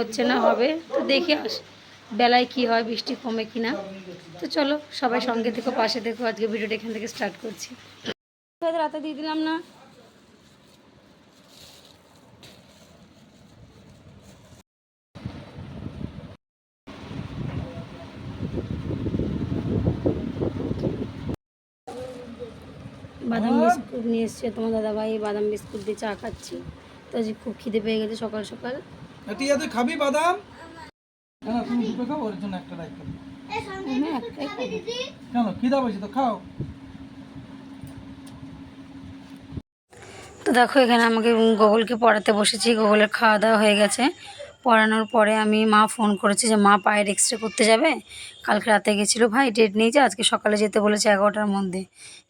হচ্ছে না, হবে। তো দেখি আস, বেলায় কি হয়, বৃষ্টি কমে কি না। তো চলো, সবাই সঙ্গে থেকে, পাশে দেখো আজকে ভিডিওটা এখান থেকে স্টার্ট করছি। রাতে দিয়ে দিলাম না। বাদাম বিস্কুট নিয়ে এসছে তোমার দাদাভাই, বাদাম বিস্কুট দিয়ে চা খাচ্ছি। তো আজকে খুব খিদে পেয়ে গেছে সকাল সকাল। তুই খাবি বাদাম। না না তুমি দুটো খাও, ওর জন্য একটা কেন, খিদা পেয়েছে তো, খাও। তো দেখো, এখানে আমাকে গোগলকে পড়াতে বসেছি গোগলের খাওয়া দাওয়া হয়ে গেছে। পড়ানোর পরে আমি মা ফোন করেছি যে, মা পায়ের এক্স রে করতে যাবে? কালকে রাতে গেছিল, ভাই ডেট নিয়েছে আজকে সকালে যেতে বলেছে এগারোটার মধ্যে।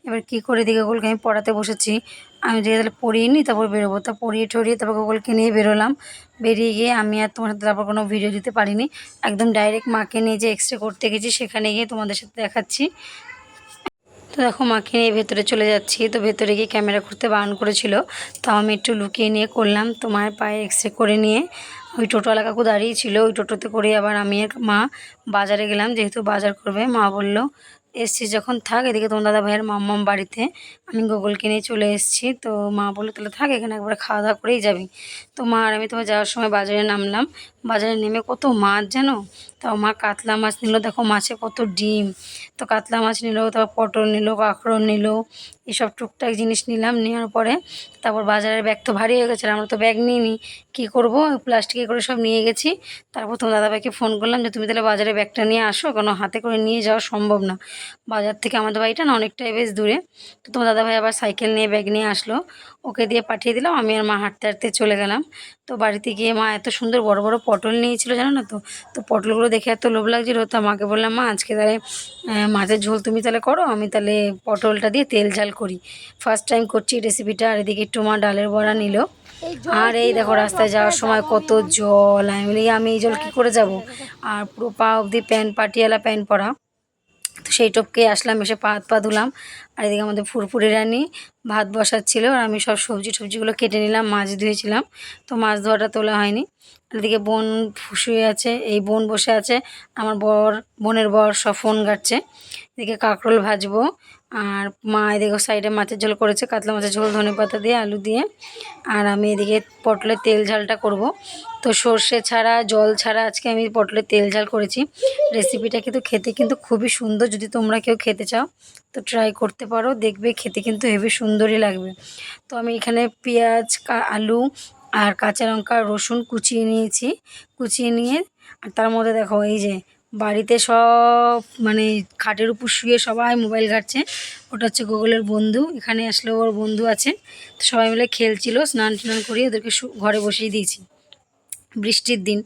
এবার কি করে দিকে গোগলকে আমি পড়াতে বসেছি। আমি যে তাহলে পড়িয়ে নিই তারপর বেরোবো। তা পড়িয়ে টড়িয়ে তারপর গোগলকে নিয়ে বেরোলাম। বেরিয়ে গিয়ে আমি আর তোমার সাথে তারপর কোনো ভিডিও দিতে পারিনি। একদম ডাইরেক্ট মাকে নিয়ে যে এক্স রে করতে গেছি, সেখানে গিয়ে তোমাদের সাথে দেখাচ্ছি। তো দেখো, মাকে নিয়ে ভেতরে চলে যাচ্ছি। তো ভেতরে গিয়ে ক্যামেরা করতে বারণ করেছিল। তাও আমি একটু লুকিয়ে নিয়ে করলাম তো মায়ের পায়ে এক্স রে করে নিয়ে। ওই টোটোওয়ালা কাকু দাঁড়িয়ে ছিল, ওই টোটোতে করে আবার আমি আর মা বাজারে গেলাম, যেহেতু বাজার করবে, মা বলল এসছি যখন, থাক, এদিকে তোমার দাদা ভাইয়ের মাম্মাম বাড়িতে, আমি গুগল কিনে চলে এসেছি। তো মা বলল, তাহলে থাক, এখানে একবার খাওয়া দাওয়া করেই যাবি। তো মা আর আমি তোমার যাওয়ার সময় বাজারে নামলাম। বাজারে নেমে কত মাছ জানো? তাও মা কাতলা মাছ নিল, দেখো মাছে কত ডিম। তো কাতলা মাছ নিল, তারপর পটল নিল কাঁকড়ো নিল, এসব টুকটাক জিনিস নিলাম, নেওয়ার পরে তারপর বাজারের ব্যাগ তো ভারী হয়ে গেছে আমরা তো ব্যাগ নিইনি। কী করব? প্লাস্টিকে করে সব নিয়ে গেছি। তারপর তোমার দাদাভাইকে ফোন করলাম যে, তুমি তাহলে বাজারে ব্যাগটা নিয়ে আসো কারণ হাতে করে নিয়ে যাওয়া সম্ভব না? বাজার থেকে আমাদের বাড়িটা না অনেকটাই বেশ দূরে। তো তোমার দাদাভাই আবার সাইকেল নিয়ে ব্যাগ নিয়ে আসলো। ওকে দিয়ে পাঠিয়ে দিলাম, আমি আর মা হাঁটতে হাঁটতে চলে গেলাম। তো বাড়িতে গিয়ে মা এত সুন্দর বড় বড় পটল নিয়েছিল জানো না তো? তো পটলগুলো দেখে এত লোভ লাগছিল তো মাকে বললাম মা আজকে তাহলে মাছের ঝোল তুমি তাহলে করো আমি তাহলে পটলটা দিয়ে তেল ঝাল করি। ফার্স্ট টাইম করছি রেসিপিটা আর এদিকে একটু মা ডালের বড়া নিল। আর এই দেখো রাস্তায় যাওয়ার সময় কত জল আমি বলি আমি এই জল কী করে যাব? আর পুরো পা অবধি প্যান্ট পাটিয়ালা প্যান্ট পরা। তো সেই টপকে আসলাম, এসে পা হাত পা ধুলাম। আর এদিকে আমাদের ফুরফুরে রানি ভাত বসাচ্ছিল আর আমি সব সবজি টবজিগুলো কেটে নিলাম, মাছ ধুয়েছিলাম। তো মাছ ধোয়াটা তোলা হয়নি। এদিকে বোন শুয়ে আছে, এই বোন বসে আছে, আমার বর, বোনের বর সব ফোন ঘাটছে। এদিকে কাঁকরোল ভাজবো, আর মা এদিকে সাইডে মাছের ঝোল করেছে, কাতলা মাছের ঝোল, ধনে পাতা দিয়ে, আলু দিয়ে। আর আমি এদিকে পটলের তেল ঝালটা করব। তো সর্ষে ছাড়া, জল ছাড়া আজকে আমি পটলের তেল ঝাল করেছি। রেসিপিটা কিন্তু খেতে কিন্তু খুবই সুন্দর, যদি তোমরা কেউ খেতে চাও, তো ট্রাই করতে পারো, দেখবে খেতে কিন্তু হেভি সুন্দরই লাগবে। তো আমি এখানে পেঁয়াজ আলু আর কাঁচা লঙ্কা, রসুন কুচিয়ে নিয়েছি। কুচিয়ে নিয়ে আর তার মধ্যে দেখো এই যে বাড়িতে সব মানে খাটের উপর শুয়ে সবাই মোবাইল ঘাটছে। ওটা হচ্ছে গুগলের বন্ধু, এখানে আসলে ওর বন্ধু আছে। তো সবাই মিলে খেলছিল, স্নান টান করিয়ে ওদেরকে ঘরে বসিয়ে দিয়েছি। বৃষ্টির দিন,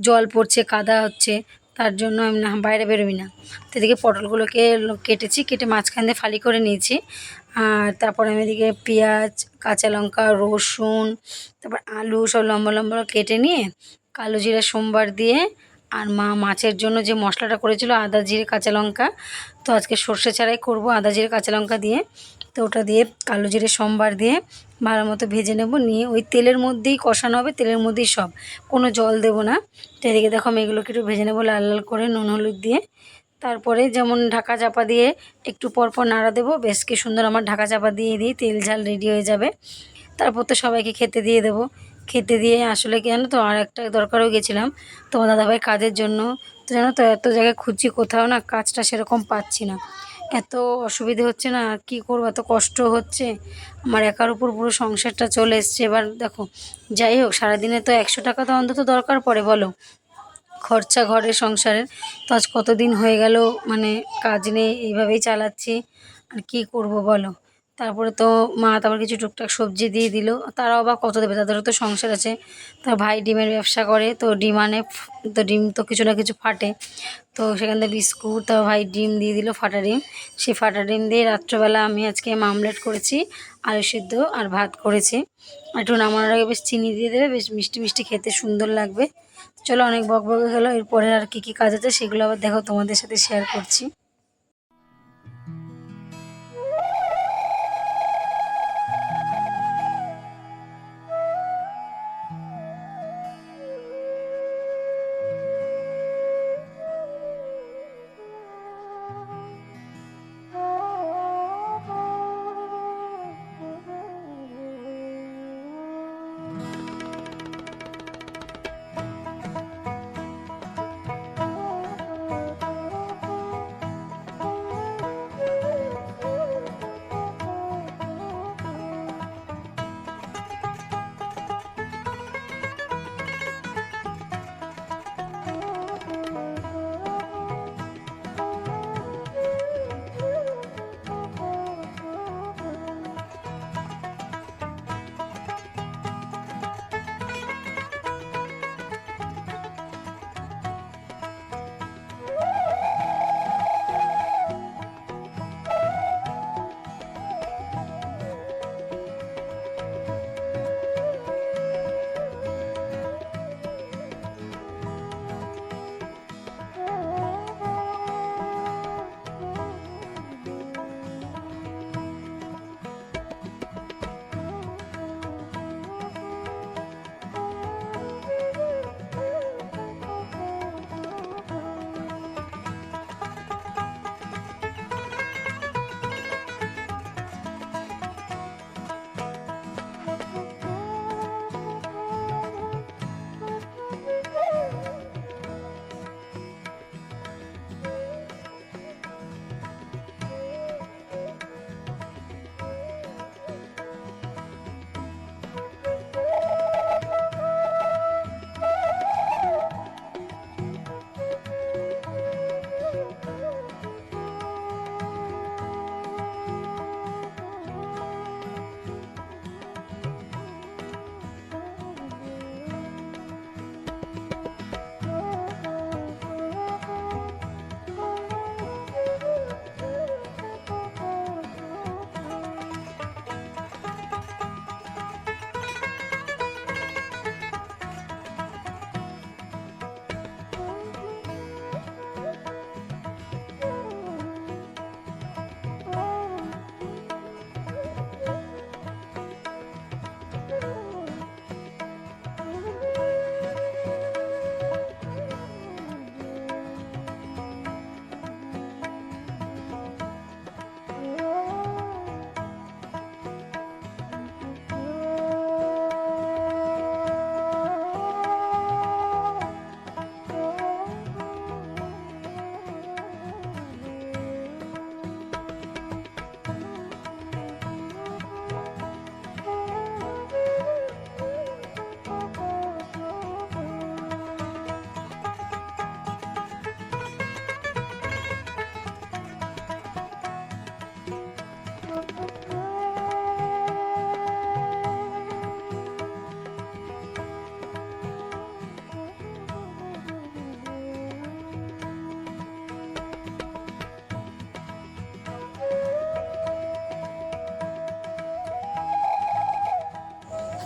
জল পড়ছে, কাদা হচ্ছে, তার জন্য আমি না, বাইরে বেরোবি না। তো এদিকে পটলগুলোকে কেটেছি, কেটে মাঝখান দিয়ে ফালি করে নিয়েছি। আর তারপর আমি এদিকে পেঁয়াজ, কাঁচা লঙ্কা, রসুন, তারপর আলু সব লম্বা লম্বা কেটে নিয়ে কালো জিরা, সোমবার দিয়ে আর মা মাছের জন্য যে মশলাটা করেছিল আদা জিরে, কাঁচা লঙ্কা, তো আজকে সর্ষে ছাড়াই করব আদা জিরে, কাঁচা লঙ্কা দিয়ে। তো ওটা দিয়ে কালো জিরে, সোমবার দিয়ে ভালো মতো ভেজে নেব, নিয়ে ওই তেলের মধ্যেই কষানো হবে, তেলের মধ্যেই সব। কোনো জল দেবো না। তো এদিকে দেখো আমি এগুলোকে একটু ভেজে নেব লাল লাল করে, নুন, হলুদ দিয়ে। তারপরে যেমন ঢাকা চাপা দিয়ে একটু পর পর নাড়া দেবো। বেশ কি সুন্দর আমার ঢাকা চাপা দিয়ে দিই তেল ঝাল রেডি হয়ে যাবে। তারপর তো সবাইকে খেতে দিয়ে দেবো। খেতে দিয়ে আসলে কি জানো তো আর একটা দরকারও গেছিলাম তোমার দাদাভাই কাজের জন্য। তো জানো তো এত জায়গায় খুঁজছি, কোথাও না কাজটা সেরকম পাচ্ছি না। এত অসুবিধে হচ্ছে না আর কী করব? এত কষ্ট হচ্ছে। আমার একার উপর পুরো সংসারটা চলে এসছে। এবার দেখো, যাই হোক, সারাদিনে তো একশো টাকা তো অন্তত দরকার পড়ে, বলো। খরচা ঘরের সংসারের। তো আজ কতদিন হয়ে গেল? মানে কাজ নেই, এইভাবেই চালাচ্ছি। আর কী করব বলো? তারপরে তো মা তারপর কিছু টুকটাক সবজি দিয়ে দিল। তারাও বা কত দেবে? তাদেরও তো সংসার আছে। তার ভাই ডিমের ব্যবসা করে, তো ডিম আনে, তো ডিম তো কিছু না কিছু ফাটে। তো সেখান থেকে বিস্কুট, তার ভাই ডিম দিয়ে দিল ফাটা ডিম। সেই ফাটা ডিম দিয়ে রাত্রেবেলা আমি আজকে মামলেট করেছি, আলু সিদ্ধ আর ভাত করেছি। একটু নামানোর আগে বেশ চিনি দিয়ে দেবে বেশ মিষ্টি মিষ্টি খেতে সুন্দর লাগবে। চলো অনেক বক বকে গেলো এরপরে আর কী কী কাজ আছে সেগুলো আবার দেখো তোমাদের সাথে শেয়ার করছি।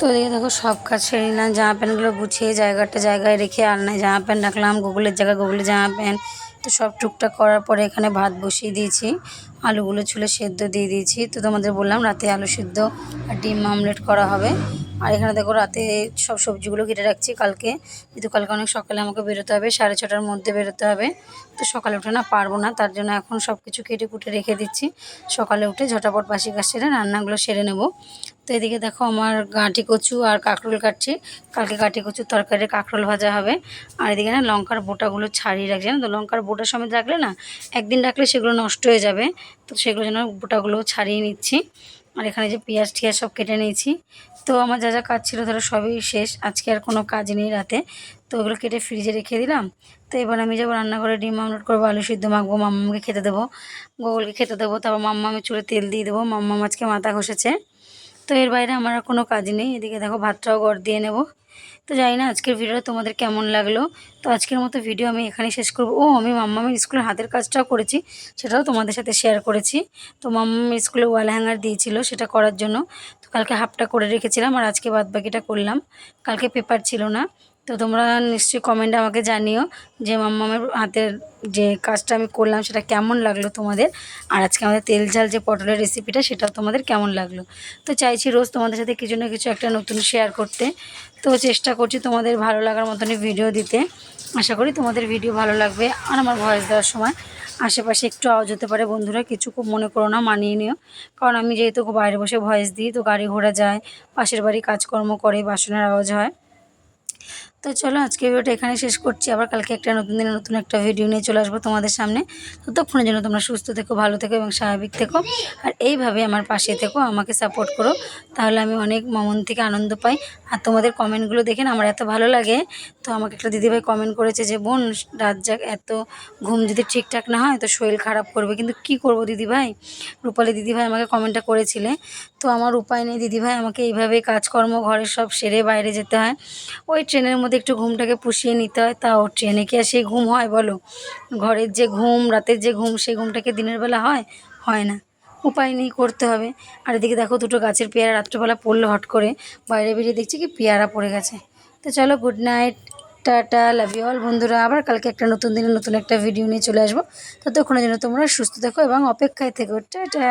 তো এদিকে দেখো সব কাজ সেরে নিলাম, জামা প্যান্টগুলো গুছিয়ে জায়গাটা জায়গায় রেখে আলনায় জামা প্যান্ট রাখলাম, গুগলের জায়গায় গুগলের জামা প্যান্ট। তো সব টুকটাক করার পরে এখানে ভাত বসিয়ে দিয়েছি, আলুগুলো ছুলে সেদ্ধ দিয়ে দিয়েছি। তো তোমাদের বললাম রাতে আলু সেদ্ধ আর ডিম আমলেট করা হবে। আর এখানে দেখো রাতে সব সবজিগুলো কেটে রাখছি কালকে। কিন্তু কালকে অনেক সকালে আমাকে বেরোতে হবে, সাড়ে ছটার মধ্যে বেরোতে হবে। তো সকালে উঠে না পারব না, তার জন্য এখন সব কিছু কেটে কুটে রেখে দিচ্ছি। সকালে উঠে ঝটাপট বাসি কাজ সেরে রান্নাগুলো সেরে নেব। তো এদিকে দেখো আমার গাঁটি কচু আর কাঁকরোল কাটছি। কালকে গাঁটি কচুর তরকারি কাঁকরোল ভাজা হবে। আর এদিকে না লঙ্কার বোটাগুলো ছাড়িয়ে রাখছি না তো? লঙ্কার বোটা সমেত রাখলে না একদিন রাখলে সেগুলো নষ্ট হয়ে যাবে। তো সেগুলো যেন বোটাগুলো ছাড়িয়ে নিচ্ছি। আর এখানে যে পেঁয়াজ টিয়াজ সব কেটে নিয়েছি। তো আমার যা যা কাজ ছিল ধরো সবই শেষ। আজকে আর কোনো কাজ নেই রাতে। তো ওগুলো কেটে ফ্রিজে রেখে দিলাম। তো এবার আমি যাব রান্নাঘরে ডিম আমলেট করব, আলু সিদ্ধ মাখবো মাম্মাকে খেতে দেবো, গোগলকে খেতে দেবো, তারপর মাম্মা আমি চুলে তেল দিয়ে দেবো মাম্মা আজকে মাথা ঘষেছে। তো এর বাইরে আমার আর কোনো কাজ নেই। এদিকে দেখো ভাতটাও গড় দিয়ে নেব। তো জানি না আজকের ভিডিওটা তোমাদের কেমন লাগল। তো আজকের মতো ভিডিও আমি এখানে শেষ করব। ও, আমি মাম্মামের স্কুলের হাতের কাজটাও করেছি, সেটাও তোমাদের সাথে শেয়ার করেছি। তো মাম্মাম স্কুলে ওয়াল হ্যাঙ্গার দিয়েছিল সেটা করার জন্য। তো কালকে হাফটা করে রেখেছিলাম আর আজকে বাদ বাকিটা করলাম। কালকে পেপার ছিল না। তো তোমরা নিশ্চয়ই কমেন্টে আমাকে জানিও যে মাম্মামের হাতের যে কাজটা আমি করলাম সেটা কেমন লাগল তোমাদের? আর আজকে আমাদের তেল ঝাল যে পটলের রেসিপিটা সেটাও তোমাদের কেমন লাগল? তো চাইছি রোজ তোমাদের সাথে কিছু না কিছু একটা নতুন শেয়ার করতে। তো চেষ্টা করছি তোমাদের ভালো লাগার মতনই ভিডিও দিতে। আশা করি তোমাদের ভিডিও ভালো লাগবে আর আমার ভয়েস দেওয়ার সময়। আশেপাশে একটু আওয়াজ হতে পারে বন্ধুরা, কিছু খুব মনে করো না, মানিয়ে নিও। কারণ আমি যেহেতু বাইরে বসে ভয়েস দিই, তো গাড়ি ঘোড়া যায়, পাশের বাড়ি কাজকর্ম করে, বাসনের আওয়াজ হয়। তো চলো আজকে ভিডিওটা এখানে শেষ করছি। আবার কালকে একটা নতুন দিনে নতুন একটা ভিডিও নিয়ে চলে আসব তোমাদের সামনে। ততক্ষণের জন্য তোমরা সুস্থ থেকো, ভালো থেকো এবং স্বাভাবিক থেকো। আর এইভাবে আমার পাশে থেকো, আমাকে সাপোর্ট করো। তাহলে আমি অনেক মন থেকে আনন্দ পাই। আর তোমাদের কমেন্টগুলো দেখেন আমার এত ভালো লাগে তো আমাকে একটা দিদিভাই কমেন্ট করেছে যে, বোন, রাত জাগ, এত ঘুম যদি ঠিকঠাক না হয়, তো শরীর খারাপ করবে। কিন্তু কি করব দিদিভাই? রূপালী দিদিভাই আমাকে কমেন্টটা করেছিলে। তো আমার উপায় নেই, দিদিভাই আমাকে এইভাবে কাজকর্ম, ঘরের সব সেরে বাইরে যেতে হয়। ওই ট্রেনের মধ্যে একটু ঘুমটাকে পুষিয়ে নিতে হয়। তাও ট্রেনে কি আর সেই ঘুম হয় বলো? ঘরের যে ঘুম, রাতের যে ঘুম, সেই ঘুমটাকে দিনের বেলা হয়? হয় না। উপায় নেই, করতে হবে। আর এদিকে দেখো দুটো গাছের পেয়ারা রাত্রেবেলা পড়ল হট করে। বাইরে বেরিয়ে দেখছি কি পেয়ারা পড়ে গেছে। তো চলো good night tata love you all বন্ধুরা, আবার কালকে একটা নতুন দিনে নতুন একটা ভিডিও নিয়ে চলে আসব। ততক্ষণের জন্য তোমরা সুস্থ থেকো এবং অপেক্ষায় থেকো। টাটা।